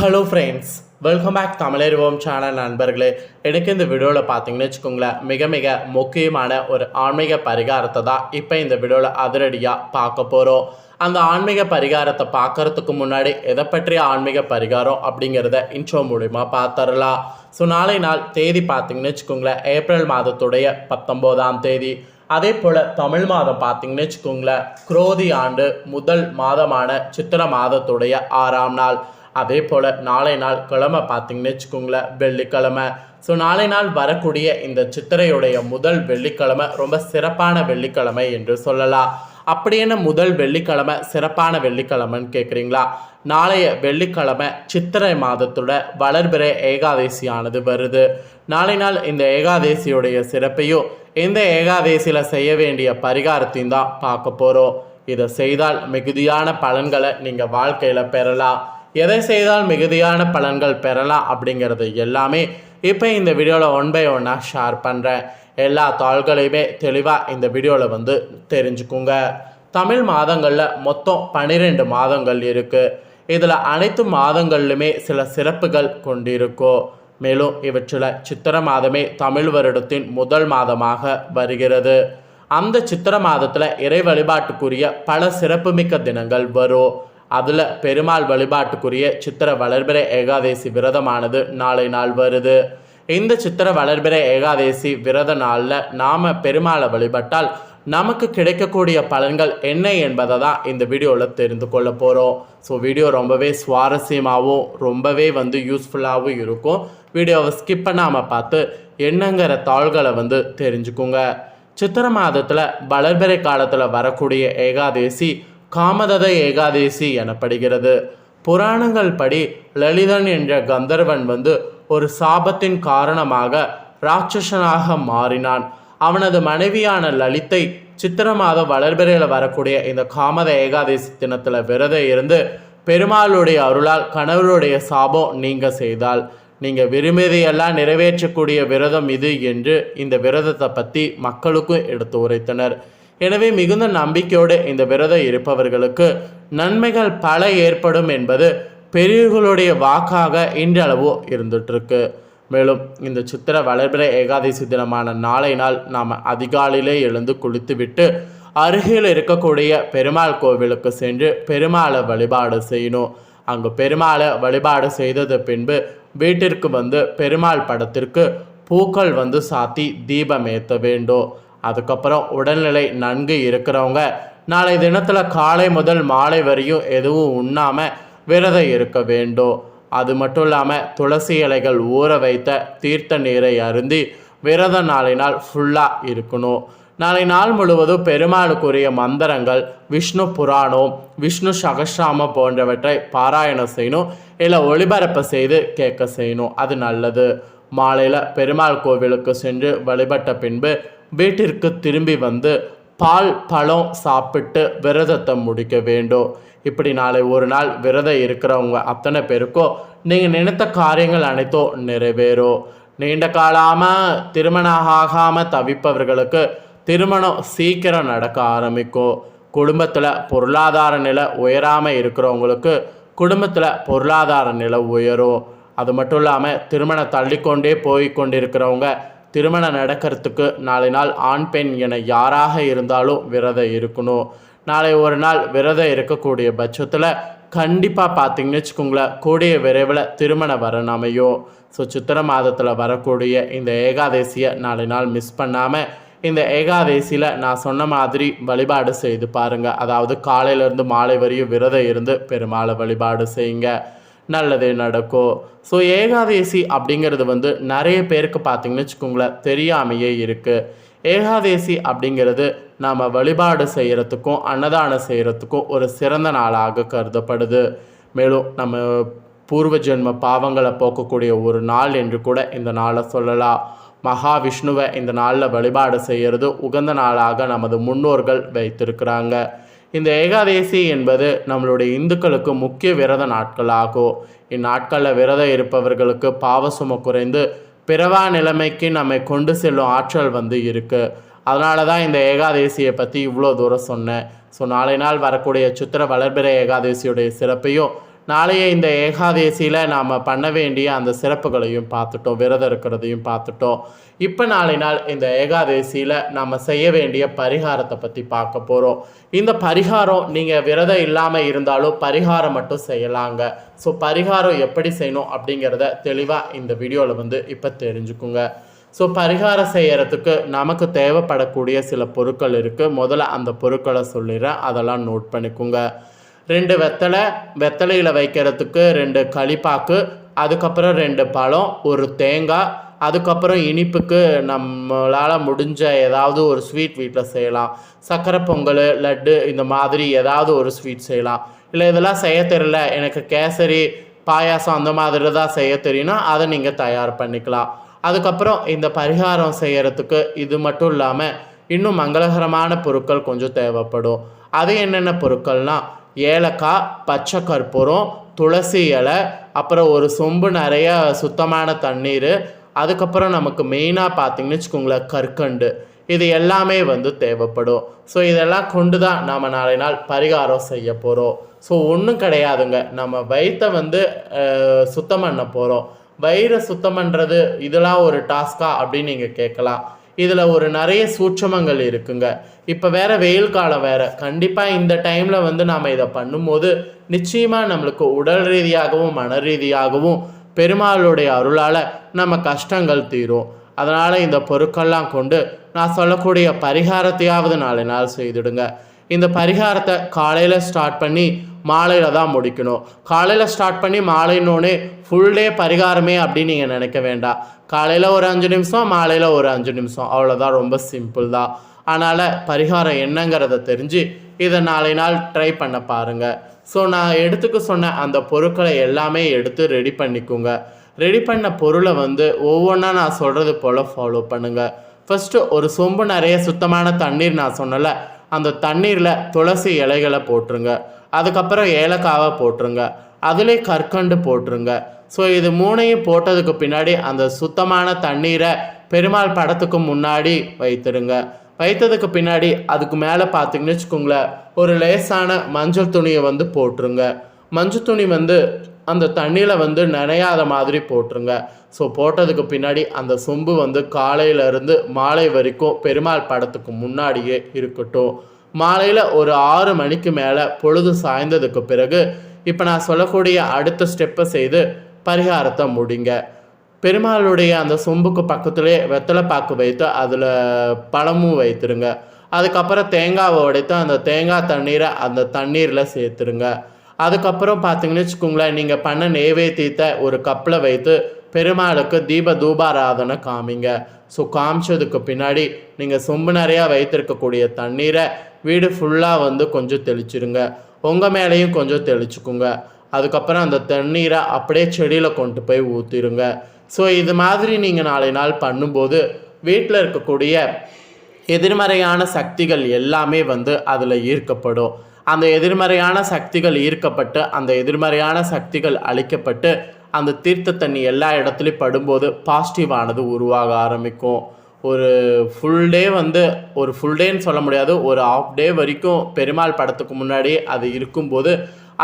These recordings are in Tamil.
Hello friends welcome back Tamilarivom channel நண்பர்களே. எனக்கு இந்த வீடியோவில் பார்த்தீங்கன்னு வச்சுக்கோங்களேன் மிக மிக முக்கியமான ஒரு ஆன்மீக பரிகாரத்தை தான் இப்போ இந்த வீடியோவில் அதிரடியாக பார்க்க போகிறோம் அந்த ஆன்மீக பரிகாரத்தை பார்க்கறதுக்கு முன்னாடி எதை பற்றிய ஆன்மீக பரிகாரம் அப்படிங்கிறத இன்ட்ரோ மூலிமா பார்த்துடலாம் ஸோ நாளை நாள் தேதி பார்த்தீங்கன்னு வச்சுக்கோங்களேன் ஏப்ரல் மாதத்துடைய பத்தொம்போதாம் தேதி. அதே போல் தமிழ் மாதம் பார்த்தீங்கன்னு வச்சுக்கோங்களேன் குரோதி ஆண்டு முதல் மாதமான சித்திர மாதத்துடைய ஆறாம் நாள். அதே போல் நாளை நாள் கிழமை பார்த்தீங்கன்னு வச்சுக்கோங்களேன் வெள்ளிக்கிழமை. ஸோ நாளை நாள் வரக்கூடிய இந்த சித்திரையுடைய முதல் வெள்ளிக்கிழமை ரொம்ப சிறப்பான வெள்ளிக்கிழமை என்று சொல்லலாம். அப்படி என்ன முதல் வெள்ளிக்கிழமை சிறப்பான வெள்ளிக்கிழமைன்னு கேட்குறீங்களா நாளைய வெள்ளிக்கிழமை சித்திரை மாதத்தோட வளர்பிறை ஏகாதசியானது வருது. நாளை நாள் இந்த ஏகாதசியுடைய சிறப்பையும் இந்த ஏகாதசியில் செய்ய வேண்டிய பரிகாரத்தையும் தான் பார்க்க போகிறோம் இதை செய்தால் மிகுதியான பலன்களை நீங்கள் வாழ்க்கையில் பெறலாம். எதை செய்தால் மிகுதியான பலன்கள் பெறலாம் அப்படிங்கிறது எல்லாமே இப்போ இந்த வீடியோவில் ஒன் பை ஒன்னாக ஷேர் பண்ணுறேன் எல்லா தாள்களையுமே தெளிவாக இந்த வீடியோவில் வந்து தெரிஞ்சுக்குங்க. தமிழ் மாதங்களில் மொத்தம் பன்னிரெண்டு மாதங்கள் இருக்குது இதில் அனைத்து மாதங்கள்லுமே சில சிறப்புகள் கொண்டிருக்கும் மேலும் இவற்றில் சித்திர மாதமே தமிழ் வருடத்தின் முதல் மாதமாக வருகிறது. அந்த சித்திர மாதத்தில் இறை வழிபாட்டுக்குரிய பல சிறப்புமிக்க தினங்கள் வரும். அதில் பெருமாள் வழிபாட்டுக்குரிய சித்திர வளர்பிறை ஏகாதேசி விரதமானது நாளை நாள் வருது. இந்த சித்திர வளர்பிறை ஏகாதேசி விரத நாளில் நாம் பெருமாளை வழிபட்டால் நமக்கு கிடைக்கக்கூடிய பலன்கள் என்ன என்பதை தான் இந்த வீடியோவில் தெரிந்து கொள்ள போகிறோம் ஸோ வீடியோ ரொம்பவே சுவாரஸ்யமாகவும் ரொம்பவே வந்து யூஸ்ஃபுல்லாகவும் இருக்கும். வீடியோவை ஸ்கிப் பண்ணாமல் பார்த்து என்னங்கிற தாள்களை வந்து தெரிஞ்சுக்குங்க. சித்திர மாதத்தில் வளர்பிறை காலத்தில் வரக்கூடிய ஏகாதேசி காமதத ஏகாதேசி எனப்படுகிறது. புராணங்கள் படி லலிதன் என்ற கந்தர்வன் வந்து ஒரு சாபத்தின் காரணமாக ராட்சசனாக மாறினான். அவனது மனைவியான லலித்தை சித்திர மாதம் வளர்பிறையில் வரக்கூடிய இந்த காமத ஏகாதசி தினத்தில் விரதம் இருந்து பெருமாளுடைய அருளால் கணவருடைய சாபம் நீங்க செய்தால் நீங்கள் விரும்பியதையெல்லாம் நிறைவேற்றக்கூடிய விரதம் இது என்று இந்த விரதத்தை பற்றி மக்களுக்கும் எடுத்து உரைத்தனர். எனவே மிகுந்த நம்பிக்கையோடு இந்த விரதம் இருப்பவர்களுக்கு நன்மைகள் பல ஏற்படும் என்பது பெரியவர்களுடைய வாக்காக இன்றளவு இருந்துட்டுருக்கு. மேலும் இந்த சித்திர வளர்பிறை ஏகாதசி தினமான நாளை நாள் நாம் அதிகாலையிலே எழுந்து குளித்துவிட்டு அருகில் இருக்கக்கூடிய பெருமாள் கோவிலுக்கு சென்று பெருமாளை வழிபாடு செய்யணும். அங்கு பெருமாளை வழிபாடு செய்தது பின்பு வீட்டிற்கு வந்து பெருமாள் படத்திற்கு பூக்கள் வந்து சாத்தி தீபம் ஏற்ற வேண்டும். அதுக்கப்புறம் உடல்நிலை நன்கு இருக்கிறவங்க நாளை தினத்தில் காலை முதல் மாலை வரையும் எதுவும் உண்ணாமல் விரதம் இருக்க வேண்டும். அது மட்டும் இல்லாமல் துளசி இலைகள் ஊற வைத்த தீர்த்த நீரை அருந்தி விரத நாளை நாள் ஃபுல்லாக இருக்கணும். நாளை நாள் முழுவதும் பெருமாளுக்குரிய மந்திரங்கள் விஷ்ணு புராணம் விஷ்ணு சகஸ்ராம போன்றவற்றை பாராயணம் செய்யணும். இல்லை ஒளிபரப்பு செய்து கேட்க செய்யணும். அது நல்லது. மாலையில் பெருமாள் கோவிலுக்கு சென்று வழிபட்ட பின்பு வீட்டிற்கு திரும்பி வந்து பால் பழம் சாப்பிட்டு விரதத்தை முடிக்க வேண்டும். இப்படி நாளை ஒரு நாள் விரதம் இருக்கிறவங்க அத்தனை பேருக்கும் நீங்கள் நினைத்த காரியங்கள் அனைத்தும் நிறைவேறும். நீண்ட காலமாக திருமணம் ஆகாமல் தவிப்பவர்களுக்கு திருமணம் சீக்கிரம் நடக்க ஆரம்பிக்கும். குடும்பத்தில் பொருளாதார நிலை உயராமல் இருக்கிறவங்களுக்கு குடும்பத்தில் பொருளாதார நிலை உயரும். அது மட்டும் இல்லாமல் திருமணம் தள்ளிக்கொண்டே போய் கொண்டிருக்கிறவங்க திருமணம் நடக்கிறதுக்கு நாளை நாள் ஆண் பெண் என யாராக இருந்தாலும் விரதம் இருக்கணும். நாளை ஒரு நாள் விரதம் இருக்கக்கூடிய பட்சத்தில் கண்டிப்பாக பார்த்தீங்கன்னு வச்சுக்கோங்களேன் கூடிய விரைவில் திருமண வரன் அமையும். ஸோ சித்திர மாதத்தில் வரக்கூடிய இந்த ஏகாதசியை நாளை நாள் மிஸ் பண்ணாமல் இந்த ஏகாதசியில் நான் சொன்ன மாதிரி வழிபாடு செய்து பாருங்கள் அதாவது காலையிலேருந்து மாலை வரையும் விரதம் இருந்து பெருமாளை வழிபாடு செய்யுங்க. நல்லது நடக்கும் ஸோ ஏகாதேசி அப்படிங்கிறது வந்து நிறைய பேருக்கு பார்த்தீங்கன்னு வச்சுக்கோங்களேன் தெரியாமையே இருக்குது ஏகாதேசி அப்படிங்கிறது நாம் வழிபாடு செய்கிறதுக்கும் அன்னதானம் செய்கிறதுக்கும் ஒரு சிறந்த நாளாக கருதப்படுது. மேலும் நம்ம பூர்வ ஜென்ம பாவங்களை போக்கக்கூடிய ஒரு நாள் என்று கூட இந்த நாளை சொல்லலாம். மகாவிஷ்ணுவை இந்த நாளில் வழிபாடு செய்கிறது உகந்த நாளாக நமது முன்னோர்கள் வைத்திருக்கிறாங்க. இந்த ஏகாதேசி என்பது நம்மளுடைய இந்துக்களுக்கு முக்கிய விரத நாட்களாகும் இந்நாட்களில் விரதம் இருப்பவர்களுக்கு பாவசும குறைந்து பிறவா நிலைமைக்கு நம்மை கொண்டு செல்லும் ஆற்றல் வந்து இருக்குது அதனால தான் இந்த ஏகாதேசியை பற்றி இவ்வளோ தூரம் சொன்னேன். ஸோ நாளை நாள் வரக்கூடிய சித்திர வளர்பிற ஏகாதேசியுடைய சிறப்பையும் நாளைய இந்த ஏகாதேசியில் நாம் பண்ண வேண்டிய அந்த சிறப்புகளையும் பார்த்துட்டோம் விரதம் இருக்கிறதையும் பார்த்துட்டோம். இப்போ நாளை நாள் இந்த ஏகாதேசியில் நம்ம செய்ய வேண்டிய பரிகாரத்தை பற்றி பார்க்க போகிறோம் இந்த பரிகாரம் நீங்கள் விரதம் இல்லாமல் இருந்தாலும் பரிகாரம் மட்டும் செய்யலாங்க. ஸோ பரிகாரம் எப்படி செய்யணும் அப்படிங்கிறத தெளிவாக இந்த வீடியோவில் வந்து இப்போ தெரிஞ்சுக்குங்க. ஸோ பரிகாரம் செய்கிறதுக்கு நமக்கு தேவைப்படக்கூடிய சில பொருட்கள் இருக்குது முதல்ல அந்த பொருட்களை சொல்லிடுறேன். அதெல்லாம் நோட் பண்ணிக்கோங்க. ரெண்டு வெத்தலை வெத்தலையில் வைக்கிறதுக்கு ரெண்டு களிப்பாக்கு அதுக்கப்புறம் ரெண்டு பழம் ஒரு தேங்காய் அதுக்கப்புறம் இனிப்புக்கு நம்மளால் முடிஞ்ச ஏதாவது ஒரு ஸ்வீட் வீட்டில் செய்யலாம். சக்கரை பொங்கல் லட்டு இந்த மாதிரி ஏதாவது ஒரு ஸ்வீட் செய்யலாம். இல்லை இதெல்லாம் செய்ய தெரியல. எனக்கு கேசரி பாயாசம் அந்த மாதிரி தான் செய்ய தெரியும்னா அதை நீங்கள் தயார் பண்ணிக்கலாம். அதுக்கப்புறம் இந்த பரிகாரம் செய்கிறதுக்கு இது மட்டும் இல்லாமல் இன்னும் மங்களகரமான பொருட்கள் கொஞ்சம் தேவைப்படும். அது என்னென்ன பொருட்கள்னால் ஏலக்காய் பச்சை கற்பூரம் துளசி இலை அப்புறம் ஒரு சொம்பு நிறைய சுத்தமான தண்ணீர். அதுக்கப்புறம் நமக்கு மெயினாக பார்த்தீங்கன்னு வச்சுக்கோங்களேன் கற்கண்டு. இது எல்லாமே வந்து தேவைப்படும். ஸோ இதெல்லாம் கொண்டு தான் நாம் நாளை நாள் பரிகாரம் செய்ய போகிறோம் ஸோ ஒன்றும் கிடையாதுங்க. நம்ம வயிற்றை வந்து சுத்தம் பண்ண போகிறோம் வயிறை சுத்தம் பண்ணுறது இதெல்லாம் ஒரு டாஸ்கா அப்படின்னு நீங்கள் கேட்கலாம். இதில் ஒரு நிறைய சூட்சமங்கள் இருக்குங்க. இப்போ வேற வெயில் காலம் வேற. கண்டிப்பாக இந்த டைமில் வந்து நாம் இதை பண்ணும்போது நிச்சயமாக நம்மளுக்கு உடல் ரீதியாகவும் மன ரீதியாகவும் பெருமாளுடைய அருளால் நம்ம கஷ்டங்கள் தீரும். அதனால் இந்த பொருட்கள்லாம் கொண்டு நான் சொல்லக்கூடிய பரிகாரத்தையாவது நாளை நாள் செய்துடுங்க. இந்த பரிகாரத்தை காலையில் ஸ்டார்ட் பண்ணி மாலையில் தான் முடிக்கணும். காலையில் ஸ்டார்ட் பண்ணி மாலைன்னொன்னே ஃபுல் டே பரிகாரமே அப்படின்னு நீங்கள் நினைக்க வேண்டாம். காலையில் ஒரு அஞ்சு நிமிஷம் மாலையில் ஒரு அஞ்சு நிமிஷம். அவ்வளோதான் ரொம்ப சிம்பிள் தான். அதனால் பரிகாரம் என்னங்கிறத தெரிஞ்சு இதை நாளை நாள் ட்ரை பண்ண பாருங்கள் ஸோ நான் எடுத்துக்க சொன்ன அந்த பொருட்களை எல்லாமே எடுத்து ரெடி பண்ணிக்கோங்க. ரெடி பண்ண பொருளை வந்து ஒவ்வொன்றா நான் சொல்கிறது போல் ஃபாலோ பண்ணுங்கள் ஃபஸ்ட்டு ஒரு சொம்பு நிறைய சுத்தமான தண்ணீர் நான் சொன்னல அந்த தண்ணீரில் துளசி இலைகளை போட்டுருங்க. அதுக்கப்புறம் ஏலக்காவை போட்டுருங்க. அதிலே கற்கண்டு போட்டுருங்க. ஸோ இது மூணையும் போட்டதுக்கு பின்னாடி அந்த சுத்தமான தண்ணீரை பெருமாள் படத்துக்கு முன்னாடி வைத்துடுங்க வைத்ததுக்கு பின்னாடி அதுக்கு மேலே பார்த்தீங்கன்னு வச்சுக்கோங்களேன் ஒரு லேசான மஞ்சள் துணியை வந்து போட்டுருங்க. மஞ்சள் துணி வந்து அந்த தண்ணியில் வந்து நனையாத மாதிரி போட்டுருங்க. ஸோ போட்டதுக்கு பின்னாடி அந்த சொம்பு வந்து காலையிலேருந்து மாலை வரைக்கும் பெருமாள் படத்துக்கு முன்னாடியே இருக்கட்டும். மாலையில் ஒரு ஆறு மணிக்கு மேலே பொழுது சாய்ந்ததுக்கு பிறகு இப்போ நான் சொல்லக்கூடிய அடுத்த ஸ்டெப்பை செய்து பரிகாரத்தை முடிங்க. பெருமாளுடைய அந்த சொம்புக்கு பக்கத்துலேயே வெத்தலை பாக்கு வைத்து அதில் பழமும் வைத்துருங்க. அதுக்கப்புறம் தேங்காவை உடைத்து அந்த தேங்காய் தண்ணீரை அந்த தண்ணீரில் சேர்த்துருங்க. அதுக்கப்புறம் பார்த்தீங்கன்னு வச்சுக்கோங்களேன் நீங்கள் பண்ண நெய்வேத்தியத்தை ஒரு கப்பில் வைத்து பெருமாளுக்கு தீப தூபாராதனை காமிங்க. ஸோ காமிச்சதுக்கு பின்னாடி நீங்கள் சொம்பு நிறையா வைத்திருக்கக்கூடிய தண்ணீரை வீடு ஃபுல்லாக வந்து கொஞ்சம் தெளிச்சிருங்க. உங்கள் மேலேயும் கொஞ்சம் தெளிச்சுக்குங்க. அதுக்கப்புறம் அந்த தண்ணீரை அப்படியே செடியில் கொண்டு போய் ஊற்றிடுங்க ஸோ இது மாதிரி நீங்கள் நாளை நாள் பண்ணும்போது வீட்டில் இருக்கக்கூடிய எதிர்மறையான சக்திகள் எல்லாமே வந்து அதில் ஈர்க்கப்படும். அந்த எதிர்மறையான சக்திகள் ஈர்க்கப்பட்டு அந்த எதிர்மறையான சக்திகள் அழிக்கப்பட்டு அந்த தீர்த்த தண்ணி எல்லா இடத்துலையும் படும்போது பாசிட்டிவானது உருவாக ஆரம்பிக்கும். ஒரு ஃபுல் டே வந்து ஒரு ஃபுல் டேன்னு சொல்ல முடியாது. ஒரு ஆஃப் டே வரைக்கும் பெருமாள் படத்துக்கு முன்னாடி அது இருக்கும்போது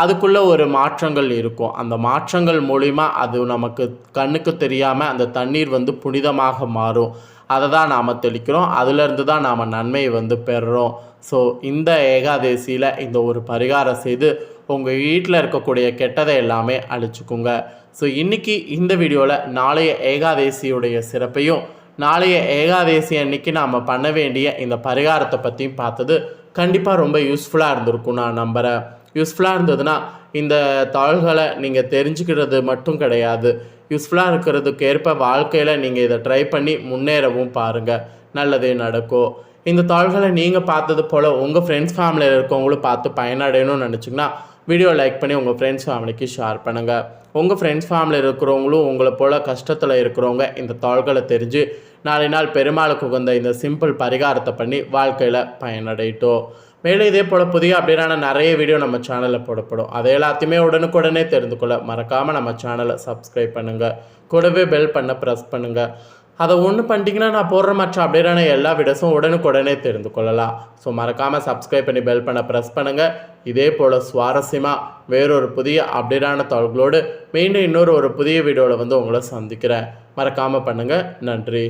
அதுக்குள்ளே ஒரு மாற்றங்கள் இருக்கும். அந்த மாற்றங்கள் மூலிமா அது நமக்கு கண்ணுக்கு தெரியாமல் அந்த தண்ணீர் வந்து புனிதமாக மாறும். அதை தான் நாம் தெளிக்கிறோம். அதுலேருந்து தான் நாம் நன்மையை வந்து பெறுறோம். ஸோ இந்த ஏகாதேசியில் இந்த ஒரு பரிகாரம் செய்து உங்கள் வீட்டில் இருக்கக்கூடிய கெட்டதை எல்லாமே அழிச்சுக்குங்க. ஸோ இன்றைக்கி இந்த வீடியோவில் நாளைய ஏகாதேசியுடைய சிறப்பையும் நாளைய ஏகாதேசி அன்னைக்கு நாம் பண்ண வேண்டிய இந்த பரிகாரத்தை பற்றியும் பார்த்தது கண்டிப்பாக ரொம்ப யூஸ்ஃபுல்லாக இருந்திருக்கும் நான் நம்புகிறேன் யூஸ்ஃபுல்லாக இருந்ததுன்னா இந்த தாள்களை நீங்கள் தெரிஞ்சுக்கிறது மட்டும் கிடையாது. யூஸ்ஃபுல்லாக இருக்கிறதுக்கு ஏற்ப வாழ்க்கையில் நீங்கள் இதை ட்ரை பண்ணி முன்னேறவும் பாருங்கள் நல்லதே நடக்கும் இந்த தாள்களை நீங்கள் பார்த்தது போல் உங்கள் ஃப்ரெண்ட்ஸ் ஃபேமிலியில் இருக்கவங்களும் பார்த்து பயனடையணும்னு நினச்சிங்கன்னா வீடியோ லைக் பண்ணி உங்கள் ஃப்ரெண்ட்ஸ் ஃபேமிலிக்கு ஷேர் பண்ணுங்கள் உங்கள் ஃப்ரெண்ட்ஸ் ஃபேமிலியில் இருக்கிறவங்களும் உங்களை போல் கஷ்டத்தில் இருக்கிறவங்க இந்த தாள்களை தெரிஞ்சு நாளை நாள் பெருமாளுக்கு உகந்த இந்த சிம்பிள் பரிகாரத்தை பண்ணி வாழ்க்கையில் பயனடையிட்டோம். மேலும் இதே போல் புதிய அப்படின்னா நிறைய வீடியோ நம்ம சேனலில் போடப்படும். அதை எல்லாத்தையுமே உடனுக்குடனே தெரிந்து கொள்ள மறக்காமல் நம்ம சேனலை சப்ஸ்கிரைப் பண்ணுங்கள் கூடவே பெல் பண்ண ப்ரெஸ் பண்ணுங்கள் அதை ஒன்று பண்ணிட்டீங்கன்னா நான் போடுற மற்ற அப்டேட்டான எல்லா வீடியோஸும் உடனுக்குடனே தெரிந்து கொள்ளலாம். ஸோ மறக்காமல் சப்ஸ்கிரைப் பண்ணி பெல் பண்ண ப்ரெஸ் பண்ணுங்கள் இதே போல் சுவாரஸ்யமாக வேறொரு புதிய அப்டேட்டான தகவல்களோடு மீண்டும் இன்னொரு ஒரு புதிய வீடியோவில் வந்து உங்களை சந்திக்கிறேன். மறக்காமல் பண்ணுங்கள் நன்றி.